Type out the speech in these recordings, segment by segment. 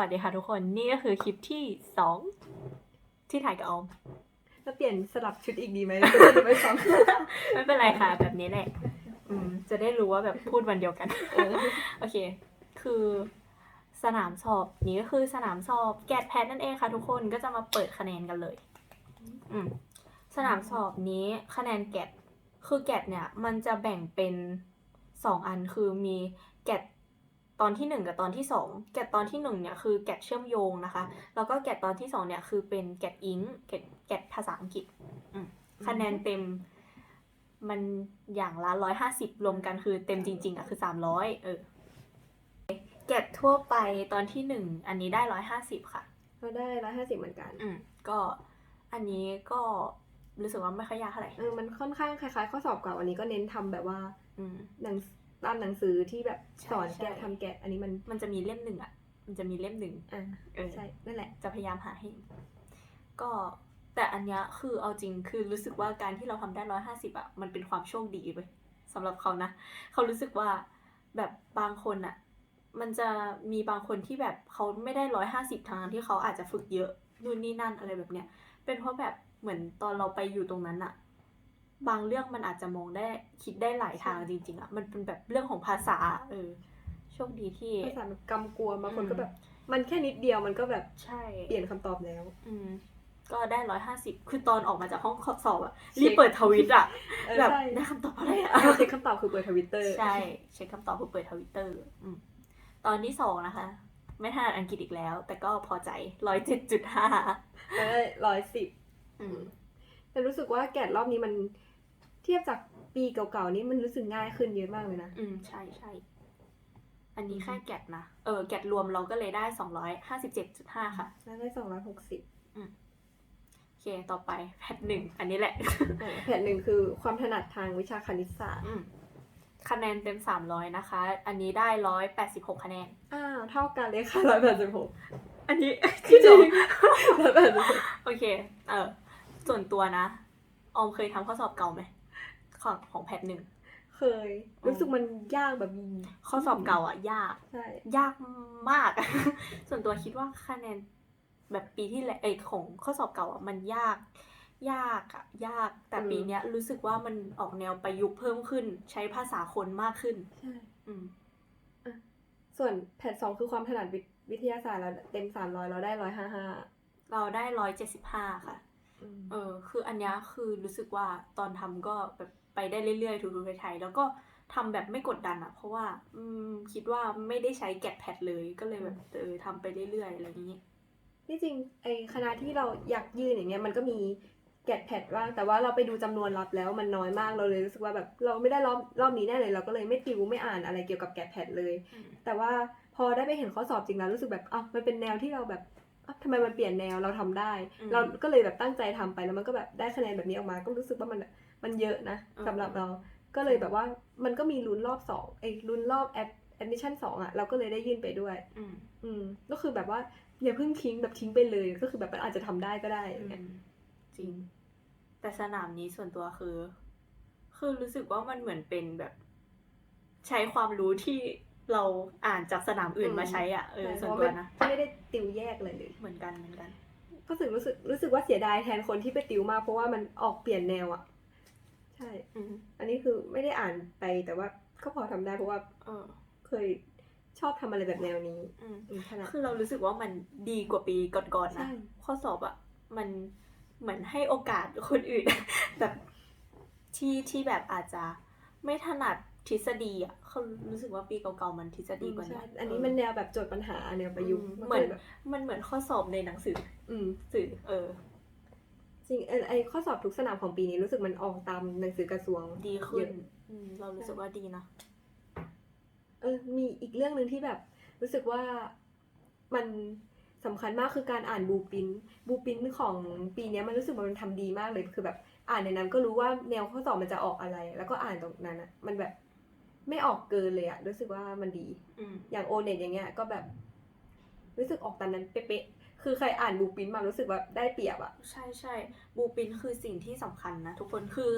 วัสดีค่ะทุกคนนี่ก็คือคลิปที่สองที่ถ่ายกับออมแล้วเปลี่ยนสลับชุดอีกดีไหมแล้วจะได้ไม่ซ้ำไม่เป็นไรค่ะ แบบนี้แหละ อืม จะได้รู้ว่าแบบพูดวันเดียวกันเออโอเค คือสนามสอบนี้ก็คือสนามสอบแกดแพทนั่นเองค่ะ ทุกคนก็จะมาเปิดคะแนนกันเลย อืมสนามสอบนี้คะแนนแกดคือแกดเนี่ย มันจะแบ่งเป็นสองอันคือมีแกด ตอนที่หนึ่งกับตอนที่สองแกดตอนที่หนึ่งเนี่ยคือแกดเชื่อมโยงนะคะ แล้วก็แกดตอนที่สองเนี่ยคือเป็นแกดอิงแกดแกดภาษาอังกฤษอืมคะแนนเต็มมันอย่างละร้อยห้าสิบรวมกันคือเต็มจริง ๆอะคือสามร้อยเออแกดทั่วไปตอนที่หนึ่งอันนี้ได้ร้อยห้าสิบค่ะเราได้ร้อยห้าสิบเหมือนกัน อืมก็อันนี้ก็รู้สึกว่าไม่ค่อยยากเท่าไหร่เออมันค่อนข้างคล้ายๆ ข้อสอบเก่าอันนี้ก็เน้นทำแบบว่า อืมหนัง ตามหนังสือที่แบบใช่สอนใช่แกะทำแกะ อันนี้มันมันจะมีเล่มหนึ่งอะ มันจะมีเล่มหนึ่งอ่าเออใช่นั่นแหละจะพยายามหาให้ ก็แต่อันเนี้ยคือเอาจริงคือรู้สึกว่าการที่เราทำได้ร้อยห้าสิบอะมันเป็นความโชคดีเว้ยสำหรับเขานะเขารู้สึกว่าแบบบางคนอะ มันจะมีบางคนที่แบบเขาไม่ได้ร้อยห้าสิบทางที่เขาอาจจะฝึกเยอะนู่นนี่นั่นอะไรแบบเนี้ยเป็นเพราะแบบเหมือนตอนเราไปอยู่ตรงนั้นอะ บางเรื่องมันอาจจะมองได้คิดได้หลายทางจริง ๆอะมันเป็นแบบเรื่องของภาษา เออโชคดีที่ภาษาแบบกำกวมบางคนอืมก็แบบ มันแค่นิดเดียวมันก็แบบใช่เปลี่ยนคำตอบแล้ว อืมก็ได้ร้อยห้าสิบคือตอนออกมาจากห้องสอบอะเช็ครีบเปิดทวิตอะเออแบบใช่ได้คำตอบอะไรอะเช็คคำตอบคือเปิดทวิตเตอร์ใช่เช็คคำตอบคือเปิดทวิตเตอร์อืมตอนที่สองนะคะ ไม่ถนัดอังกฤษอีกแล้ว แต่ก็พอใจร้อยเจ็ดจุดห้าได้ร้อยสิบอืมแต่รู้สึกว่าแกะรอบนี้มันเทียบจากปีเก่าๆนี่มันรู้สึกง่ายขึ้นเยอะมากเลยนะ อืมใช่ใช่อันนี้แค่แกดนะ เออแกดรวมเราก็เลยได้สองร้อยห้าสิบเจ็ดจุดห้าค่ะ แล้วได้สองร้อยหกสิบโอเค ต่อไปแพทหนึ่ง อันนี้แหละแผนหนึ่งคือความถนัดทางวิชาคณิตศาสตร์อืมคะแนนเต็มสามร้อยนะคะ อันนี้ได้ร้อยแปดสิบหกคะแนน อ้าว เท่ากันเลยค่ะร้อยแปดสิบหกอันนี้จริงร้อยแปดสิบหกโอเค เออส่วนตัวนะ ออมเคยทำข้อสอบเก่าไหม ของของแพทหนึ่งเคย รู้สึกมันยากแบบข้อสอบเก่าอะ ยากใช่ยากมาก ส่วนตัวคิดว่าคะแนนแบบปีที่แล้วเอยของข้อสอบเก่าอะมันยาก ยากอะยากแต่ปีเนี้ย รู้สึกว่ามันออกแนวประยุกต์เพิ่มขึ้น ใช้ภาษาคนมากขึ้นใช่อืมส่วนแผนสองคือความถนัดวิวิทยาศาสตร์เราเต็มสามร้อยเราได้ร้อยห้าห้าเราได้ร้อยเจ็ดสิบห้าค่ะ เออ คืออันเนี้ยคือรู้สึกว่าตอนทำก็แบบ ไปได้เรื่อยๆถูๆไทยๆแล้วก็ทำแบบไม่กดดันอะเพราะว่า อืมคิดว่าไม่ได้ใช้แกะแพดเลยก็เลยแบบเออทำไปเรื่อยๆอะไรอย่างนี้ที่จริงไอคณะที่เราอยากยื่นอย่างเงี้ยมันก็มีแกะแพดว่างแต่ว่าเราไปดูจำนวนรับแล้วมันน้อยมากเราเลยรู้สึกว่าแบบเราไม่ได้รอบรอบนี้แน่เลย เราก็เลยไม่ติวไม่อ่านอะไรเกี่ยวกับแกะแพดเลยอืมแต่ว่าพอได้ไปเห็นข้อสอบจริงแล้วรู้สึกแบบอ้าวมันเป็นแนวที่เราแบบอ้าวทำไมมันเปลี่ยนแนวเราทำได้อืมเราก็เลยแบบตั้งใจทำไปแล้วมันก็แบบได้คะแนนแบบนี้ออกมา ก็รู้สึกว่ามัน มันเยอะนะอืมสำหรับเราก็เลยแบบว่ามันก็มีลุ้นรอบสองไอ้ลุ้นรอบแอดแอดมิชชั่นสองอะเราก็เลยได้ยื่นไปด้วย อืมอืมก็คือแบบว่าอย่าเพิ่งทิ้งแบบทิ้งไปเลยก็คือแบบมันอาจจะทำได้ก็ได้อย่างเงี้ยจริง แต่สนามนี้ส่วนตัวคือ คือรู้สึกว่ามันเหมือนเป็นแบบ ใช้ความรู้ที่เราอ่านจากสนามอื่นอืมมาใช้อะเออใช่ส่วนเพตัวราะนะมันไม่ได้ติวแยกเลยเลยเหมือนกันเหมือนกัน ก็รู้สึกรู้สึกรู้สึกว่าเสียดายแทนคนที่ไปติวมากเพราะว่ามันออกเปลี่ยนแนวอะ ใช่ อืมอันนี้คือไม่ได้อ่านไปแต่ว่าก็พอทำได้เพราะว่าเออ เคยชอบทำอะไรแบบแนวนี้อืม อืมขนาดคือเรารู้สึกว่ามันดีกว่าปีก่อนๆใช่นะข้อสอบอะมันเหมือนให้โอกาสคนอื่น แบบที่ที่แบบอาจจะไม่ถนัดทฤษฎีอะเขารู้สึกว่าปีเก่าๆมันทฤษฎีกว่าใช่เนี้ยอันนี้เมันแนวแบบโจทย์ปัญหาแนวประยุกต์อืมก็เหมือนลยแบบมันเหมือนข้อสอบในหนังสืออืม สื่อ เออ จริงไอไอข้อสอบทุกสนามของปีนี้รู้สึกมันออกตามหนังสือกระทรวงดีขึ้นเยอะอืมเรารู้สึกว่าดีนะเออมีอีกเรื่องหนึ่งที่แบบ รู้สึกว่ามันสำคัญมากคือการอ่านบูปินบูปินของปีเนี้ยมันรู้สึกว่ามันทำดีมากเลยคือแบบ อ่านในนั้นก็รู้ว่าแนวข้อสอบมันจะออกอะไร แล้วก็อ่านตรงนั้นอะมันแบบไม่ออกเกินเลยอะรู้สึกว่ามันดีอืมอย่างโอเน็ตอย่างเงี้ย ก็แบบ รู้สึกออกตามนั้นเป๊ะๆ คือใครอ่านบูปินมารู้สึกว่าได้เปรียบอะใช่ใช่บูปินคือสิ่งที่สำคัญนะทุกคนคือ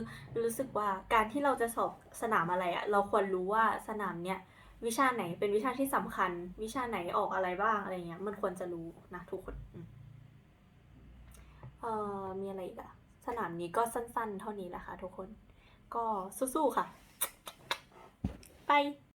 รู้สึกว่าการที่เราจะสอบสนามอะไรอะเราควรรู้ว่าสนามเนี้ยวิชาไหนเป็นวิชาที่สำคัญ วิชาไหนออกอะไรบ้างอะไรเงี้ยมันควรจะรู้นะทุกคนอเอ่อมีอะไรอีกอะสนามนี้ก็สั้นๆ เท่านี้แหละค่ะทุกคน ก็สู้ๆค่ะ ไป